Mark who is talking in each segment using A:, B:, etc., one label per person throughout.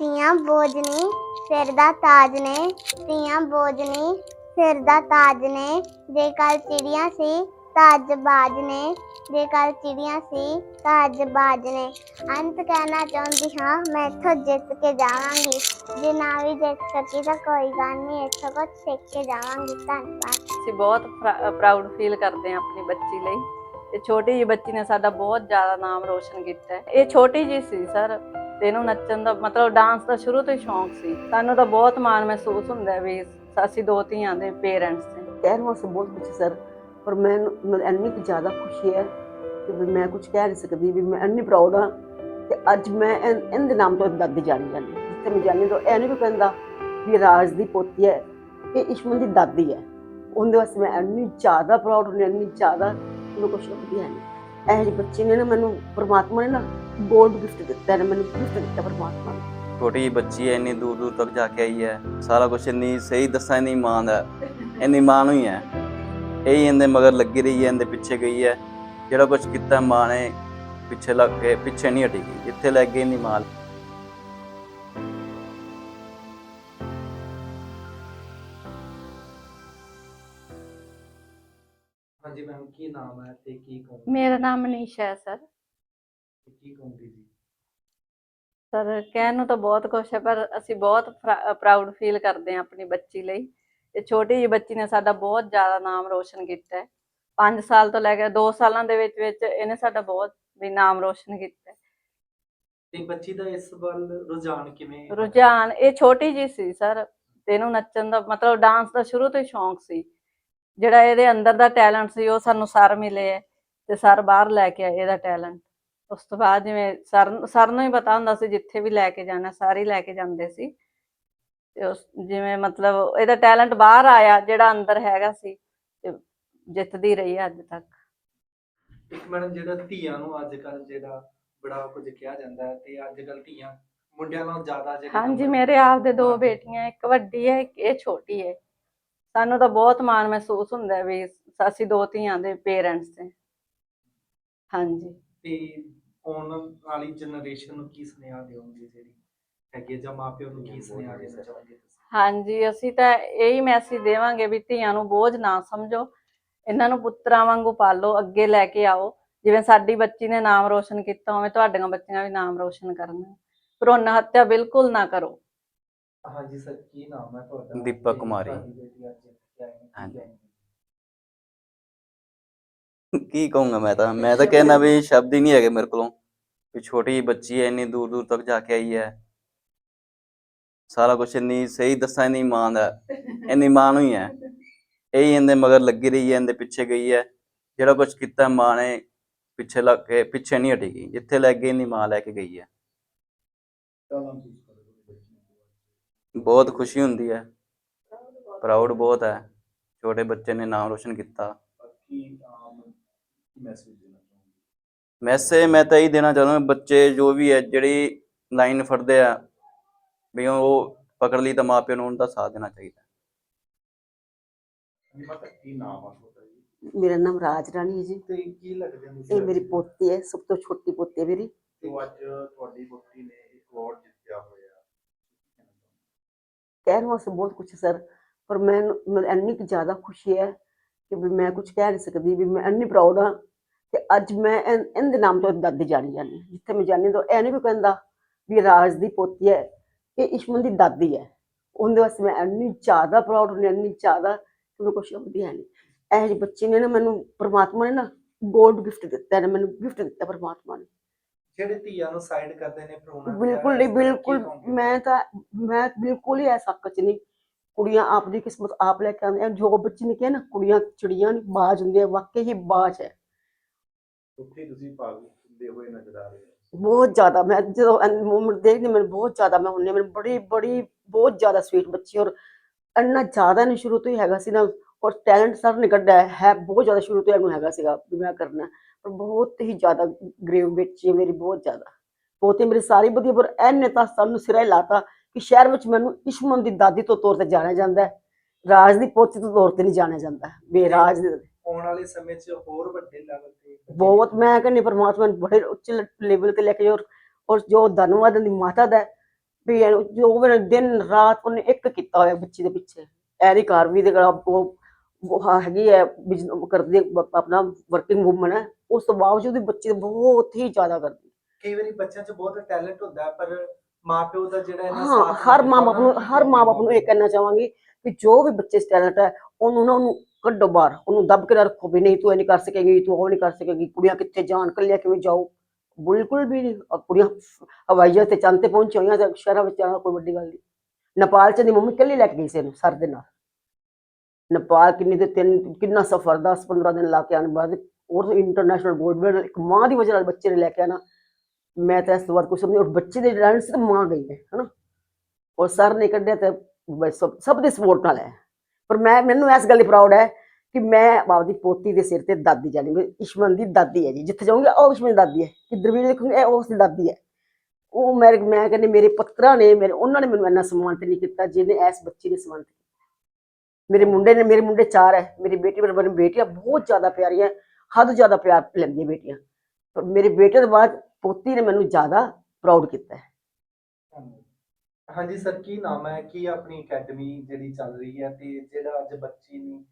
A: ਧੀਆਂ ਬੋਝ ਸਿਰ ਦਾ ਤਾਜ ਨੇ ਧੀਆਂ ਬੋਝ ਸਿਰ ਦਾ ਤਾਜ ਨੇ ਜੇ ਕੱਲ ਚਿੜੀਆਂ ਸੀ, ਤਾਜ ਬਾਜ ਨੇ ਜੇ ਕੱਲ ਚਿੜੀਆਂ ਸੀ, ਤਾਜ ਬਾਜ ਨੇ ਅੰਤ ਕਹਿਣਾ ਚਾਹੁੰਦੀ ਹਾਂ, ਮੈਂ ਇੱਥੋਂ ਜਿੱਤ ਕੇ ਜਾਵਾਂਗੀ। ਜੇ ਨਾ ਵੀ ਜਿੱਤ ਸਕੀ ਤਾਂ ਕੋਈ ਗੱਲ ਨਹੀਂ, ਇੱਥੋਂ ਕੁਝ ਸਿੱਖ ਕੇ ਜਾਵਾਂਗੀ। ਧੰਨਵਾਦ।
B: ਅਸੀਂ ਬਹੁਤ ਪ੍ਰਾਊਡ ਫੀਲ ਕਰਦੇ ਹਾਂ ਆਪਣੀ ਬੱਚੀ ਲਈ। ਇਹ ਛੋਟੀ ਜਿਹੀ ਬੱਚੀ ਨੇ ਸਾਡਾ ਬਹੁਤ ਜ਼ਿਆਦਾ ਨਾਮ ਰੋਸ਼ਨ ਕੀਤਾ। ਹੈ ਇਹ ਛੋਟੀ ਜਿਹੀ ਸੀ ਸਰ ਤੇ ਇਹਨੂੰ ਨੱਚਣ ਦਾ ਮਤਲਬ ਡਾਂਸ ਦਾ ਸ਼ੁਰੂ ਤੋਂ ਹੀ ਸ਼ੌਂਕ ਸੀ। ਸਾਨੂੰ ਤਾਂ ਬਹੁਤ ਮਾਣ ਮਹਿਸੂਸ ਹੁੰਦਾ ਹੈ ਵੀ ਅਸੀਂ ਦੋ ਧੀਆਂ ਦੇ ਪੇਰੈਂਟਸ ਨੇ
C: ਕਹਿਣ ਵਾਸਤੇ ਬਹੁਤ ਕੁਝ ਸਰ, ਪਰ ਮੈਂ ਮੈਨੂੰ ਇੰਨੀ ਕੁ ਜ਼ਿਆਦਾ ਖੁਸ਼ੀ ਹੈ ਕਿ ਵੀ ਮੈਂ ਕੁਝ ਕਹਿ ਨਹੀਂ ਸਕਦੀ ਵੀ ਮੈਂ ਇੰਨੀ ਪ੍ਰਾਊਡ ਹਾਂ ਕਿ ਅੱਜ ਮੈਂ ਇਹਦੇ ਨਾਮ ਤੋਂ ਦਾਦੀ ਜਾਣੀ ਜਾਂਦੀ ਜਿੱਥੇ ਮੈਂ ਜਾਂਦੀ ਤਾਂ ਇਹ ਨਹੀਂ ਕੋਈ ਕਹਿੰਦਾ ਵੀ ਰਾਜ ਦੀ ਪੋਤੀ ਹੈ, ਇਹ ਇਸ਼ਮਨ ਦੀ ਦਾਦੀ ਹੈ। ਉਹਦੇ ਵਾਸਤੇ ਮੈਂ ਇੰਨੀ ਜ਼ਿਆਦਾ ਪ੍ਰਾਊਡ ਹੁੰਦੀ ਇੰਨੀ ਜ਼ਿਆਦਾ ਕਿ ਮੈਂ ਕੁਝ ਲੱਭਦੀ ਹੈ। ਨਹੀਂ ਇਹ ਜਿਹੀ ਬੱਚੀ ਨੇ ਨਾ ਮੈਨੂੰ ਪਰਮਾਤਮਾ ਨੇ ਨਾ ਗੋਲਡ ਗਿਫਟ ਦਿੱਤਾ ਹੈ ਮੈਨੂੰ ਗਿਫਟ ਦਿੱਤਾ ਪਰਮਾਤਮਾ ਨੇ।
D: ਛੋਟੀ ਜਿਹੀ ਬੱਚੀ ਹੈ, ਇੰਨੀ ਦੂਰ ਦੂਰ ਤੱਕ ਜਾ ਕੇ ਆਈ ਹੈ। ਸਾਰਾ ਕੁਝ ਇੰਨੀ ਸਹੀ ਦੱਸਾਂ, ਇੰਨੀ ਮਾਂ ਦਾ ਇੰਨੀ ਮਾਂ ਨੂੰ ਹੀ। ਹੈ ਇਹੀ ਇਹਦੇ ਮਗਰ ਲੱਗੀ ਰਹੀ ਹੈ, ਇਹਦੇ ਪਿੱਛੇ ਗਈ ਹੈ। ਜਿਹੜਾ ਕੁਝ ਕੀਤਾ ਮਾਂ ਨੇ, ਪਿੱਛੇ ਲੱਗ ਕੇ, ਪਿੱਛੇ ਨਹੀਂ ਹਟੀ ਗਈ। ਜਿੱਥੇ ਲੱਗ ਗਈ ਇੰਨੀ ਮਾਂ
E: ਹਾਂਜੀ ਮੈਮ ਕੀ ਨਾਮ ਹੈ ਤੇ ਕੀ ਕਹੋਗੇ
B: ਮੇਰਾ ਨਾਮ ਮਨੀਸ਼ਾ ਹੈ ਸਰ।
E: ਤੇ ਕੀ ਕਹੋਗੇ ਜੀ?
B: ਸਰ ਕਹਿਣ ਨੂੰ ਤਾਂ ਬਹੁਤ ਕੁਛ ਹੈ ਪਰ ਅਸੀਂ ਬਹੁਤ ਪ੍ਰਾਊਡ ਫੀਲ ਕਰਦੇ ਹਾਂ ਆਪਣੀ ਬੱਚੀ ਲਈ। ਇਹ ਛੋਟੀ ਜਿਹੀ ਬੱਚੀ ਨੇ ਸਾਡਾ ਬਹੁਤ ਜ਼ਿਆਦਾ ਨਾਮ ਰੋਸ਼ਨ ਕੀਤਾ ਹੈ। 5 ਸਾਲ ਤੋਂ ਲੈ ਕੇ 2 ਸਾਲਾਂ ਦੇ ਵਿੱਚ ਵਿੱਚ ਇਹਨੇ ਸਾਡਾ ਬਹੁਤ ਵੀ ਨਾਮ ਰੋਸ਼ਨ ਕੀਤਾ ਹੈ।
E: ਤੇ ਬੱਚੀ ਦਾ ਇਸ ਵੱਲ ਰੁਝਾਨ ਕਿਵੇਂ
B: ਰੁਝਾਨ ਇਹ ਛੋਟੀ ਜੀ ਸੀ ਸਰ। ਤੇ ਇਹਨੂੰ ਨੱਚਣ ਦਾ ਮਤਲਬ ਡਾਂਸ ਦਾ ਸ਼ੁਰੂ ਤੋਂ ਹੀ ਸ਼ੌਂਕ ਸੀ। ਜਿਹੜਾ ਇਹਦੇ ਅੰਦਰ ਦਾ ਟੈਲੈਂਟ ਸੀ ਉਹ ਸਾਨੂੰ ਸਰ ਮਿਲੇ ਹੈ ਤੇ ਸਰ ਬਾਹਰ ਲੈ ਕੇ ਆਏ ਇਹਦਾ ਟੈਲੈਂਟ ਉਸ ਤੋਂ ਬਾਅਦ ਜਿਵੇਂ ਸਰ ਸਰ ਨੂੰ ਹੀ ਪਤਾ ਹੁੰਦਾ ਸੀ ਜਿੱਥੇ ਵੀ ਲੈ ਕੇ ਜਾਣਾ ਸਾਰੇ ਲੈ ਕੇ ਜਾਂਦੇ ਸੀ। ਤੇ ਉਸ ਜਿਵੇਂ ਮਤਲਬ ਇਹਦਾ ਟੈਲੈਂਟ ਬਾਹਰ ਆਇਆ ਜਿਹੜਾ ਅੰਦਰ ਹੈਗਾ ਸੀ ਤੇ ਜਿੱਤਦੀ ਰਹੀ ਹੈ ਅੱਜ ਤੱਕ।
E: ਇੱਕ ਮੈਡਮ ਜਿਹੜਾ ਧੀਆਂ ਨੂੰ ਅੱਜ ਕੱਲ ਜਿਹੜਾ ਬੜਾ ਕੁਝ ਕਿਹਾ ਜਾਂਦਾ ਹੈ ਤੇ ਅੱਜ ਕੱਲ ਧੀਆਂ ਮੁੰਡਿਆਂ ਨਾਲੋਂ ਜ਼ਿਆਦਾ ਜਿਹੜੇ
B: ਹਾਂਜੀ ਮੇਰੇ ਆਪ ਦੇ ਦੋ। ਬੇਟੀਆਂ ਇੱਕ ਵੱਡੀ ਹੈ ਇੱਕ ਇਹ ਛੋਟੀ ਹੈ। ਸਾਨੂੰ ਤਾਂ ਬਹੁਤ ਮਾਣ ਮਹਿਸੂਸ ਹੁੰਦਾ ਹੈ ਵੀ ਅਸੀਂ ਦੋ ਧੀਆਂ ਦੇ ਪੇਰੈਂਟਸ ਨੇ ਹਾਂਜੀ।
E: ਤੇ ਆਉਣ ਵਾਲੀ ਜਨਰੇਸ਼ਨ ਨੂੰ ਕੀ ਸੁਨੇਹਾ ਦਿਓਗੇ ਜਿਹੜੀ ਹੈਗੀ ਜਾਂ ਮਾਪਿਆਂ ਨੂੰ ਕੀ ਸੁਨੇਹਾ ਦੇਣਾ ਚਾਹੋਗੇ ਤੁਸੀਂ?
B: ਹਾਂਜੀ ਅਸੀਂ ਤਾਂ ਇਹੀ ਮੈਸੇਜ ਦੇਵਾਂਗੇ ਵੀ ਧੀਆਂ ਨੂੰ ਬੋਝ ਨਾ ਸਮਝੋ। ਇਹਨਾਂ ਨੂੰ ਪੁੱਤਰਾਂ ਵਾਂਗੂ ਪਾਲੋ ਅੱਗੇ ਲੈ ਕੇ ਆਓ। ਜਿਵੇਂ ਸਾਡੀ ਬੱਚੀ ਨੇ ਨਾਮ ਰੋਸ਼ਨ ਕੀਤਾ ਉਵੇਂ ਤੁਹਾਡੀਆਂ ਬੱਚੀਆਂ ਵੀ ਨਾਮ ਰੋਸ਼ਨ ਕਰਨ ਭਰੂਣ ਹੱਤਿਆ ਬਿਲਕੁਲ ਨਾ ਕਰੋ।
E: ਹਾਂਜੀ ਸਰ ਕੀ ਨਾਮ ਹੈ ਤੁਹਾਡਾ?
D: ਦੀਪਕ
E: ਤੇ
D: ਕੁਮਾਰੀ।
E: ਤੁਹਾਡੀ ਬੇਟੀ ਅੱਜ ਕਿੱਥੇ ਆਈ ਹੈ ਕੀ
D: ਹਾਂਜੀ।
E: ਕਹੋਗੇ?
D: ਕੀ ਕਹੂੰਗਾ ਮੈਂ ਤਾਂ? ਮੈਂ ਤਾਂ ਕਹਿਣਾ ਵੀ ਸ਼ਬਦ ਹੀ ਨਹੀਂ ਹੈਗੇ ਮੇਰੇ ਕੋਲੋਂ। ਵੀ ਛੋਟੀ ਜਿਹੀ ਬੱਚੀ ਹੈ ਇੰਨੀ ਦੂਰ ਦੂਰ ਤੱਕ ਜਾ ਕੇ ਆਈ ਹੈ। ਸਾਰਾ ਕੁਝ ਇੰਨੀ ਸਹੀ ਦੱਸਾਂ ਇੰਨੀ ਮਾਂ ਦਾ ਇੰਨੀ ਮਾਂ ਨੂੰ ਹੀ। ਹੈ ਇਹੀ ਇਹਦੇ ਮਗਰ ਲੱਗੀ ਰਹੀ ਹੈ ਇਹਦੇ ਪਿੱਛੇ ਗਈ ਹੈ। ਜਿਹੜਾ ਕੁਝ ਕੀਤਾ ਮਾਂ ਨੇ ਪਿੱਛੇ ਲੱਗ ਕੇ ਪਿੱਛੇ ਨਹੀਂ ਹਟੀ ਗਈ। ਜਿੱਥੇ ਲੱਗ ਗਈ ਇੰਨੀ ਮਾਂ ਲੈ ਕੇ ਗਈ ਹੈ। ਬਹੁਤ ਖੁਸ਼ੀ ਹੁੰਦੀ ਹੈ। ਪ੍ਰਾਊਡ ਬਹੁਤ ਹੈ। ਛੋਟੇ ਬੱਚੇ ਨੇ ਨਾਮ ਰੋਸ਼ਨ ਕੀਤਾ। ਮੈਸੇਜ ਮੈਂ ਤਾਂ ਇਹੀ ਦੇਣਾ ਚਾਹੁੰਦਾ ਬੱਚੇ ਜੋ ਵੀ ਹੈ ਜਿਹੜੀ ਲਾਈਨ ਫੜਦੇ ਆ ਵੀ ਉਹ ਪਕੜ ਲਈ ਤਾਂ ਮਾਪਿਆਂ ਨੂੰ ਉਹਨਾਂ ਦਾ ਸਾਥ ਦੇਣਾ ਚਾਹੀਦਾ।
C: ਮੇਰਾ ਨਾਮ ਰਾਜ ਰਾਣੀ ਹੈ ਜੀ।
E: ਤੇ ਕੀ ਲੱਗਦੇ ਨੇ
C: ਇਹ ਮੇਰੀ ਪੋਤੀ ਹੈ ਸਭ ਤੋਂ ਛੋਟੀ ਪੋਤੀ ਹੈ ਮੇਰੀ।
E: ਜੋ ਅੱਜ ਤੁਹਾਡੀ ਬੁੱਤੀ ਨੇ ਇੱਕ ਅਵਾਰਡ ਜਿੱਤਿਆ ਹੋਇਆ।
C: ਕਹਿਣ ਵਾਸਤੇ ਬਹੁਤ ਕੁਝ ਸਰ। ਪਰ ਮੈਨੂੰ ਇੰਨੀ ਕੁ ਜ਼ਿਆਦਾ ਖੁਸ਼ੀ ਹੈ ਕਿ ਵੀ ਮੈਂ ਕੁਝ ਕਹਿ ਨਹੀਂ ਸਕਦੀ ਵੀ ਮੈਂ ਇੰਨੀ ਪ੍ਰਾਊਡ ਹਾਂ ਕਿ ਅੱਜ ਮੈਂ ਇਹਦੇ ਨਾਮ ਤੋਂ ਦਾਦੀ ਜਾਣੀ ਜਾਂਦੀ ਜਿੱਥੇ ਮੈਂ ਜਾਂਦੀ ਤਾਂ ਇਹ ਨਹੀਂ ਕੋਈ ਕਹਿੰਦਾ ਵੀ ਰਾਜ ਦੀ ਪੋਤੀ ਹੈ, ਇਹ ਇਸ਼ਮਨ ਦੀ ਦਾਦੀ ਹੈ। ਉਹਦੇ ਵਾਸਤੇ ਮੈਂ ਇੰਨੀ ਜ਼ਿਆਦਾ ਪ੍ਰਾਊਡ ਹੁੰਦੀ ਇੰਨੀ ਜ਼ਿਆਦਾ ਕਿ ਮੈਂ ਕੁਝ ਲੱਭਦੀ ਹੈ ਨਹੀਂ। ਇਹ ਜਿਹੇ ਬੱਚੇ ਨੇ ਨਾ, ਮੈਨੂੰ ਪਰਮਾਤਮਾ ਨੇ ਨਾ ਗੋਲਡ ਗਿਫਟ ਦਿੱਤਾ ਹੈ, ਮੈਨੂੰ ਗਿਫਟ ਦਿੱਤਾ ਪਰਮਾਤਮਾ ਨੇ।
E: ਜਿਹੜੇ ਧੀਆਂ ਨੂੰ ਸਾਈਡ ਕਰਦੇ ਨੇ ਭਰੂਣ
C: ਬਿਲਕੁਲ ਨਹੀਂ ਬਿਲਕੁਲ? ਮੈਂ ਤਾਂ ਮੈਂ ਬਿਲਕੁਲ ਹੀ ਐਸਾ ਕੁਝ ਨਹੀਂ ਕੁੜੀਆਂ ਆਪਦੀ ਕਿਸਮਤ ਆਪ ਲੈ ਕੇ ਆਉਂਦੀਆਂ ਜੋ ਬੱਚੀ ਨੇ ਕਿਹਾ ਨਾ ਕੁੜੀਆਂ ਚਿੜੀਆਂ ਨਹੀਂ ਬਾਜ ਹੁੰਦੀਆਂ ਵਾਕਈ ਹੀ ਬਾਜ ਹੈ
F: ਉੱਥੇ ਤੁਸੀਂ ਭਾਗ ਦਿੰਦੇ ਹੋਏ ਨਜ਼ਰ ਆ ਰਹੇ ਹੋ
C: ਬਹੁਤ ਜ਼ਿਆਦਾ ਮੈਂ ਜਦੋਂ ਮੂਮੈਂਟ ਦੇਖਦੀ ਮੈਨੂੰ ਬਹੁਤ ਜ਼ਿਆਦਾ ਮੈਂ ਹੁੰਦੀ ਹਾਂ, ਮੈਨੂੰ ਬੜੀ ਬੜੀ ਬਹੁਤ ਜ਼ਿਆਦਾ ਸਵੀਟ ਬੱਚੀ ਔਰ ਇੰਨਾ ਜ਼ਿਆਦਾ ਨਹੀਂ ਸ਼ੁਰੂ ਤੋਂ ਹੀ ਹੈਗਾ ਸੀ ਨਾ ਔਰ ਟੈਲੈਂਟ ਸਰ ਨੇ ਕੱਢਿਆ ਹੈ, ਬਹੁਤ ਜ਼ਿਆਦਾ ਸ਼ੁਰੂ ਤੋਂ ਇਹਨੂੰ ਹੈਗਾ ਸੀਗਾ ਵੀ ਮੈਂ ਕਰਨਾ। ਪਰ ਬਹੁਤ ਹੀ ਜ਼ਿਆਦਾ ਗ੍ਰੇਵ ਬੱਚੀ ਹੈ ਮੇਰੀ ਬਹੁਤ ਜ਼ਿਆਦਾ। ਬਹੁਤੇ ਮੇਰੀ ਸਾਰੀ ਵਧੀਆ ਪਰ ਇਹਨੇ ਤਾਂ ਸਾਨੂੰ ਸਿਰਾ ਹੀ ਲਾਤਾ ਕਿ ਸ਼ਹਿਰ ਵਿੱਚ ਮੈਨੂੰ ਇਸ਼ਮਨ ਦੀ ਦਾਦੀ ਤੋਂ ਤੌਰ ਤੇ ਜਾਣਿਆ ਜਾਂਦਾ ਹੈ। ਰਾਜ ਦੀ ਪੋਤੀ ਤੋਂ ਤੌਰ ਤੇ ਨਹੀਂ ਜਾਣਿਆ ਜਾਂਦਾ। ਵੀ ਰਾਜ ਦੇ
E: ਆਉਣ ਵਾਲੇ ਸਮੇਂ 'ਚ ਹੋਰ ਵੱਡੇ ਲੈਵਲ ਤੇ
C: ਬਹੁਤ ਮੈਂ ਕਹਿੰਦੀ ਪਰਮਾਤਮਾ ਨੂੰ ਬੜੇ ਉੱਚੇ ਲੈਵਲ ਤੇ ਲੈ ਕੇ ਔਰ- ਔਰ ਜੋ ਧੰਨਵਾਦ ਦੀ ਮਾਤਾ ਦਾ ਵੀ ਜੋ ਦਿਨ ਰਾਤ ਉਹਨੇ ਇੱਕ ਕੀਤਾ ਹੋਇਆ ਬੱਚੀ ਦੇ ਪਿੱਛੇ। ਐਰੀ ਘਰ ਵੀ ਦੇ ਕੋਲ ਉਹ ਉਹ ਹੈਗੀ ਹੈ ਕਰਦੀ ਆਪਣਾ ਵਰਕਿੰਗ ਵੂਮਨ ਹੈ। ਉਸ ਤੋਂ ਬਾਵਜੂਦ ਵੀ ਬੱਚੇ ਬਹੁਤ ਹੀ ਜ਼ਿਆਦਾ ਕਰਦੀ
E: ਕਈ ਵਾਰੀ ਬੱਚਿਆਂ 'ਚ ਬਹੁਤ ਟੈਲੈਂਟ ਹੁੰਦਾ ਪਰ ਮਾਪਿਓ ਦਾ ਜਿਹੜਾ ਇਹਨਾਂ ਸਾਥ
C: ਹਰ
E: ਨਹੀਂ
C: ਮਾਂ
E: ਦਿੰਦਾ,
C: ਬਾਪ ਨੂੰ ਹਰ ਮਾਂ ਬਾਪ ਨੂੰ ਇਹ ਕਹਿਣਾ ਚਾਹਾਂਗੀ ਕਿ ਜੋ ਵੀ ਬੱਚੇ 'ਚ ਟੈਲੈਂਟ ਹੈ ਉਹਨੂੰ ਨਾ ਉਹਨੂੰ ਕੱਢੋ ਬਾਹਰ। ਉਹਨੂੰ ਦੱਬ ਕੇ ਰੱਖੋ ਵੀ ਨਹੀਂ ਤੂੰ ਇਹ ਨਹੀਂ ਕਰ ਸਕੇਗੀ ਤੂੰ ਉਹ ਨਹੀਂ ਕਰ ਸਕੇਗੀ। ਕੁੜੀਆਂ ਕਿੱਥੇ ਜਾਣ ਕੱਲਿਆਂ ਕਿਵੇਂ ਜਾਓ? ਬਿਲਕੁਲ ਵੀ ਨਹੀਂ। ਕੁੜੀਆਂ ਹਵਾਈ ਜਹਾਜ਼ ਤੇ ਚੰਦ ਤੇ ਪਹੁੰਚੀਆਂ ਹੋਈਆਂ ਸ਼ਹਿਰਾਂ ਵਿੱਚ ਕੋਈ ਵੱਡੀ ਗੱਲ ਨਹੀਂ। ਨੇਪਾਲ ਚ ਦੀ ਮੰਮੀ ਕੱਲੀ ਲੈ ਕੇ ਗਈ ਸੀ ਇਹਨੂੰ ਸਰ ਦੇ ਨਾਲ। ਨੇਪਾਲ ਕਿੰਨੀ ਦੇ ਤਿੰਨ, ਕਿੰਨਾ ਸਫ਼ਰ 10 15 ਦਿਨ ਲਾ ਕੇ ਆਉਣ ਬਾਅਦ ਔਰ ਇੰਟਰਨੈਸ਼ਨਲ ਗੋਲਡ ਮੈਡਲ ਇੱਕ ਮਾਂ ਦੀ ਵਜ੍ਹਾ ਨਾਲ ਬੱਚੇ ਨੇ ਲੈ ਕੇ ਆਣਾ ਮੈਂ ਤਾਂ ਇਸ ਤੋਂ ਬਾਅਦ ਕੁਛ ਸਮਝ ਔਰ ਬੱਚੇ ਦੇ ਡਾਂਸ ਤੇ ਮਾਂ ਗਈ ਹੈ, ਹਨਾ? ਔਰ ਸਰ ਨੇ ਕੱਢਿਆ ਤੇ ਸਭ ਸਭ ਦੀ ਸਪੋਰਟ ਨਾਲ ਹੈ। ਪਰ ਮੈਂ, ਮੈਨੂੰ ਇਸ ਗੱਲ ਦੀ ਪ੍ਰਾਊਡ ਹੈ ਕਿ ਮੈਂ ਆਪਦੀ ਪੋਤੀ ਦੇ ਸਿਰ ਤੇ ਦਾਦੀ ਜਾਣੀ ਮੇਰੀ ਇਸ਼ਮਨ ਦੀ ਦਾਦੀ ਹੈ ਜੀ। ਜਿੱਥੇ ਜਾਊਂਗੀ, ਉਹ ਇਸ਼ਮਨ ਦੀ ਦਾਦੀ ਹੈ। ਕਿੱਧਰ ਵੀ ਦੇਖੂੰਗੀ ਇਹ ਉਸ ਦੀ ਦਾਦੀ ਹੈ। ਉਹ ਮੇਰੇ, ਮੈਂ ਕਹਿੰਦੇ, ਮੇਰੇ ਪੁੱਤਰਾਂ ਨੇ, ਮੇਰੇ, ਉਹਨਾਂ ਨੇ ਮੈਨੂੰ ਇੰਨਾ ਸਨਮਾਨਿਤ ਨਹੀਂ ਕੀਤਾ, ਜਿਹਨੇ ਇਸ ਬੱਚੀ ਨੇ ਸਨਮਾਨਿਤ ਕੀਤਾ ਮੇਰੇ ਮੁੰਡੇ ਨੇ ਮੇਰੇ ਮੁੰਡੇ ਚਾਰ ਹੈ ਮੇਰੀ ਬੇਟੀ ਮੇਰੇ ਬਨ ਬੇਟੀਆਂ ਬਹੁਤ ਜ਼ਿਆਦਾ ਪਿਆਰੀਆਂ ਹੱਦ ਜ਼ਿਆਦਾ ਪਿਆਰ ਲੈਂਦੀਆਂ ਬੇਟੀਆਂ। ਪਰ ਮੇਰੇ ਬੇਟੇ ਤੋਂ ਬਾਅਦ ਪੋਤੀ ਨੇ ਮੈਨੂੰ ਜ਼ਿਆਦਾ ਪ੍ਰਾਊਡ ਕੀਤਾ ਹੈ।
E: ਹਾਂਜੀ ਸਰ ਕੀ ਨਾਮ ਹੈ? ਕੀ ਆਪਣੀ ਅਕੈਡਮੀ ਜਿਹੜੀ ਚੱਲ ਰਹੀ ਹੈ ਤੇ ਜਿਹੜਾ ਅੱਜ ਬੱਚੀ ਨੇ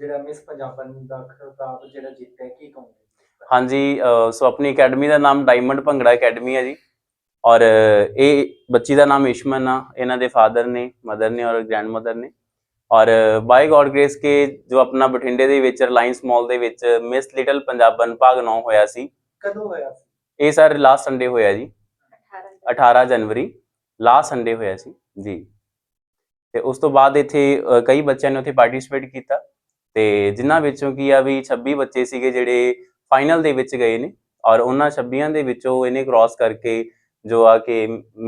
E: ਜਿਹੜਾ ਮਿਸ ਪੰਜਾਬਨ ਦਾ ਖਿਤਾਬ ਜਿਹੜਾ ਜਿੱਤਿਆ ਕੀ ਕਹੋਗੇ?
G: ਹਾਂਜੀ ਸੋ ਆਪਣੀ ਅਕੈਡਮੀ ਦਾ ਨਾਮ ਡਾਇਮੰਡ ਭੰਗੜਾ ਅਕੈਡਮੀ ਹੈ ਜੀ। ਔਰ ਇਹ ਬੱਚੀ ਦਾ ਨਾਮ ਇਸ਼ਮਨ ਆ ਇਹਨਾਂ ਦੇ ਫਾਦਰ ਨੇ ਮਦਰ ਨੇ ਔਰ ਗ੍ਰੈਂਡਮਦਰ ਨੇ। ਔਰ ਬਾਈ ਗॉड ਗ੍ਰੇਸ ਕੇ ਜੋ ਆਪਣਾ ਬਠਿੰਡੇ ਦੇ ਵਿੱਚ ਰਿਲਾਇੰਸ ਮਾਲ ਦੇ ਵਿੱਚ ਮਿਸ ਲਿਟਲ ਪੰਜਾਬਨ ਭਾਗ 9 ਹੋਇਆ ਸੀ।
E: ਕਦੋਂ ਹੋਇਆ ਸੀ?
G: ਇਹ ਸਰ ਲਾਸਟ ਸੰਡੇ ਹੋਇਆ ਜੀ। 18 ਜਨਵਰੀ। ਲਾਸਟ ਸੰਡੇ ਹੋਇਆ ਸੀ। ਜੀ। ਤੇ ਉਸ ਤੋਂ ਬਾਅਦ ਇੱਥੇ ਕਈ ਬੱਚਿਆਂ ਨੇ ਉੱਥੇ ਪਾਰਟਿਸਿਪੇਟ ਕੀਤਾ। ਤੇ ਜਿਨ੍ਹਾਂ ਵਿੱਚੋਂ ਕੀ ਆ ਵੀ 26 ਬੱਚੇ ਸੀਗੇ ਜਿਹੜੇ ਫਾਈਨਲ ਦੇ ਵਿੱਚ ਗਏ ਨੇ। ਔਰ ਉਹਨਾਂ 26 ਦੇ ਵਿੱਚੋਂ ਇਹਨੇ ਕ੍ਰਾਸ ਕਰਕੇ ਜੋ ਆ ਕਿ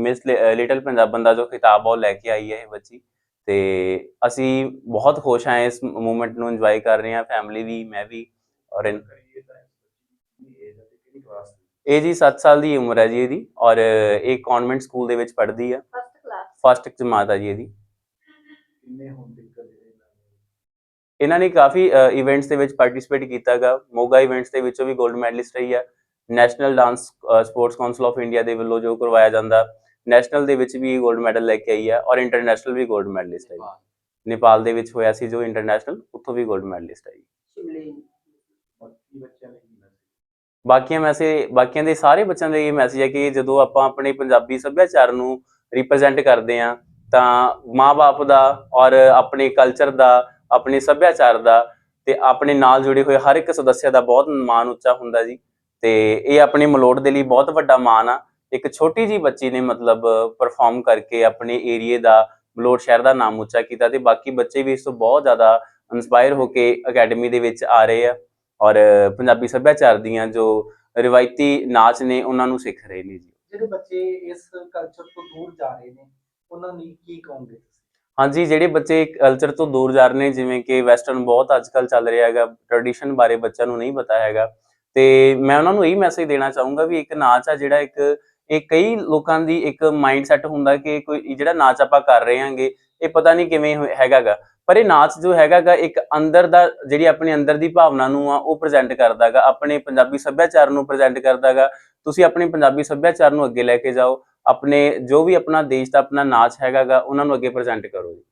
G: ਮਿਸ ਲਿਟਲ ਪੰਜਾਬਨ ਦਾ ਜੋ ਖਿਤਾਬ ਉਹ ਲੈ ਕੇ ਆਈ ਹੈ ਇਹ ਬੱਚੀ। ਤੇ ਅਸੀਂ ਬਹੁਤ ਖੁਸ਼ ਹਾਂ ਇਸ ਮੂਮੈਂਟ ਨੂੰ ਇੰਜੋਏ ਕਰ ਰਹੇ ਹਾਂ ਫੈਮਿਲੀ ਵੀ ਮੈਂ ਵੀ ਔਰ
F: ਇਹ
G: ਜੀ 7 ਸਾਲ ਦੀ ਉਮਰ ਹੈ ਜੀ ਇਹਦੀ ਔਰ ਇਹ ਕਨਵੈਂਟ ਸਕੂਲ ਦੇ ਵਿੱਚ ਪੜ੍ਹਦੀ ਆ।
B: ਫਸਟ ਕਲਾਸ
G: ਫਸਟ ਜਮਾਤ ਆ ਜੀ ਇਹਦੀ।
F: ਕਿੰਨੇ ਹੁਣ ਤੱਕ ਇਹਨਾਂ ਨੇ
G: ਕਾਫੀ ਇਵੈਂਟਸ ਦੇ ਵਿੱਚ ਪਾਰਟਿਸਿਪੇਟ ਕੀਤਾਗਾ ਮੋਗਾ ਇਵੈਂਟਸ ਦੇ ਵਿੱਚੋਂ ਵੀ 골ਡ ਮੈਡਲਿਸਟ ਰਹੀ ਆ। National dance sports council of India ਦੇ ਵੱਲੋਂ ਜੋ ਕਰਵਾਇਆ ਜਾਂਦਾ। ਨੈਸ਼ਨਲ ਦੇ ਵਿੱਚ ਵੀ 골ਡ ਮੈਡਲ ਲੈ ਕੇ ਆਈ ਹੈ ਔਰ ਇੰਟਰਨੈਸ਼ਨਲ ਵੀ 골ਡ ਮੈਡਲਿਸਟ ਹੈ ਨੇਪਾਲ ਦੇ ਵਿੱਚ ਹੋਇਆ ਸੀ ਜੋ ਇੰਟਰਨੈਸ਼ਨਲ ਉੱਥੋਂ ਵੀ 골ਡ ਮੈਡਲਿਸਟ ਹੈ
F: ਬਾਕੀਆਂ ਮੈਸੇਜ
G: ਬਾਕੀਆਂ ਦੇ ਸਾਰੇ ਬੱਚਿਆਂ ਦੇ ਇਹ ਮੈਸੇਜ ਹੈ ਕਿ ਜਦੋਂ ਆਪਾਂ ਆਪਣੇ ਪੰਜਾਬੀ ਸੱਭਿਆਚਾਰ ਨੂੰ ਰਿਪਰੈਜ਼ੈਂਟ ਕਰਦੇ ਆ ਤਾਂ ਮਾਪੇ ਦਾ ਔਰ ਆਪਣੇ ਕਲਚਰ ਦਾ ਆਪਣੇ ਸੱਭਿਆਚਾਰ ਦਾ ਤੇ ਆਪਣੇ ਨਾਲ ਜੁੜੇ ਹੋਏ ਹਰ ਇੱਕ ਸਦੱਸਿਆ ਦਾ ਬਹੁਤ ਮਾਣ ਉੱਚਾ ਹੁੰਦਾ ਜੀ। ਤੇ ਇਹ ਆਪਣੇ ਮਲੋਟ ਦੇ ਲਈ ਬਹੁਤ ਵੱਡਾ ਮਾਣ ਆ। ਇੱਕ ਛੋਟੀ ਜੀ ਬੱਚੀ ਨੇ ਮਤਲਬ ਪਰਫਾਰਮ ਕਰਕੇ ਆਪਣੇ ਏਰੀਏ ਦਾ ਮਲੋਟ ਸ਼ਹਿਰ ਦਾ ਨਾਮ ਉੱਚਾ ਕੀਤਾ ਤੇ ਬਾਕੀ ਬੱਚੇ ਵੀ ਇਸ ਤੋਂ ਬਹੁਤ ਜ਼ਿਆਦਾ ਇਨਸਪਾਇਰ ਹੋ ਕੇ ਅਕੈਡਮੀ ਦੇ ਵਿੱਚ ਆ ਰਹੇ ਆ ਔਰ ਪੰਜਾਬੀ ਸੱਭਿਆਚਾਰ ਦੀਆਂ ਜੋ ਰਿਵਾਇਤੀ ਨਾਚ ਨੇ ਉਹਨਾਂ ਨੂੰ ਸਿੱਖ ਰਹੇ ਨੇ ਜੀ।
E: ਜਿਹੜੇ ਬੱਚੇ ਇਸ ਕਲਚਰ ਤੋਂ ਦੂਰ ਜਾ ਰਹੇ ਨੇ ਉਹਨਾਂ ਲਈ ਕੀ ਕਹੋਗੇ
G: ਹਾਂਜੀ ਜਿਹੜੇ ਬੱਚੇ ਕਲਚਰ ਤੋਂ ਦੂਰ ਜਾ ਰਹੇ ਨੇ ਜਿਵੇਂ ਕਿ ਵੈਸਟਰਨ ਬਹੁਤ ਅੱਜਕੱਲ ਚੱਲ ਰਿਹਾ ਹੈਗਾ ਟ੍ਰੈਡੀਸ਼ਨ ਬਾਰੇ ਬੱਚਿਆਂ ਨੂੰ ਨਹੀਂ ਪਤਾ ਹੈਗਾ ਤੇ ਮੈਂ ਉਹਨਾਂ ਨੂੰ ਇਹੀ ਮੈਸੇਜ ਦੇਣਾ ਚਾਹੂੰਗਾ ਵੀ ਇੱਕ ਨਾਚ ਆ ਜਿਹੜਾ ਇੱਕ ਇਹ ਕਈ ਲੋਕਾਂ ਦੀ ਇੱਕ ਮਾਈਂਡ ਸੈਟ ਹੁੰਦਾ ਕਿ ਕੋਈ ਜਿਹੜਾ ਨਾਚ ਆਪਾਂ ਕਰ ਰਹੇ ਹਾਂਗੇ, ਇਹ ਪਤਾ ਨਹੀਂ ਕਿਵੇਂ ਹੋਇਆ ਹੈਗਾਗਾ। ਪਰ ਇਹ ਨਾਚ ਜੋ ਹੈਗਾਗਾ, ਇੱਕ ਅੰਦਰ ਦਾ, ਜਿਹੜੀ ਆਪਣੇ ਅੰਦਰ ਦੀ ਭਾਵਨਾ ਨੂੰ ਆ, ਉਹ ਪ੍ਰੈਜ਼ੈਂਟ ਕਰਦਾਗਾ। ਆਪਣੇ ਪੰਜਾਬੀ ਸੱਭਿਆਚਾਰ ਨੂੰ ਪ੍ਰੈਜ਼ੈਂਟ ਕਰਦਾਗਾ। ਤੁਸੀਂ ਆਪਣੇ ਪੰਜਾਬੀ ਸੱਭਿਆਚਾਰ ਨੂੰ ਅੱਗੇ ਲੈ ਕੇ ਜਾਓ। ਆਪਣੇ ਜੋ ਵੀ ਆਪਣਾ ਦੇਸ਼ ਦਾ ਆਪਣਾ ਨਾਚ ਹੈਗਾਗਾ, ਉਹਨਾਂ ਨੂੰ ਅੱਗੇ ਪ੍ਰੈਜ਼ੈਂਟ ਕਰੋ ਜੀ।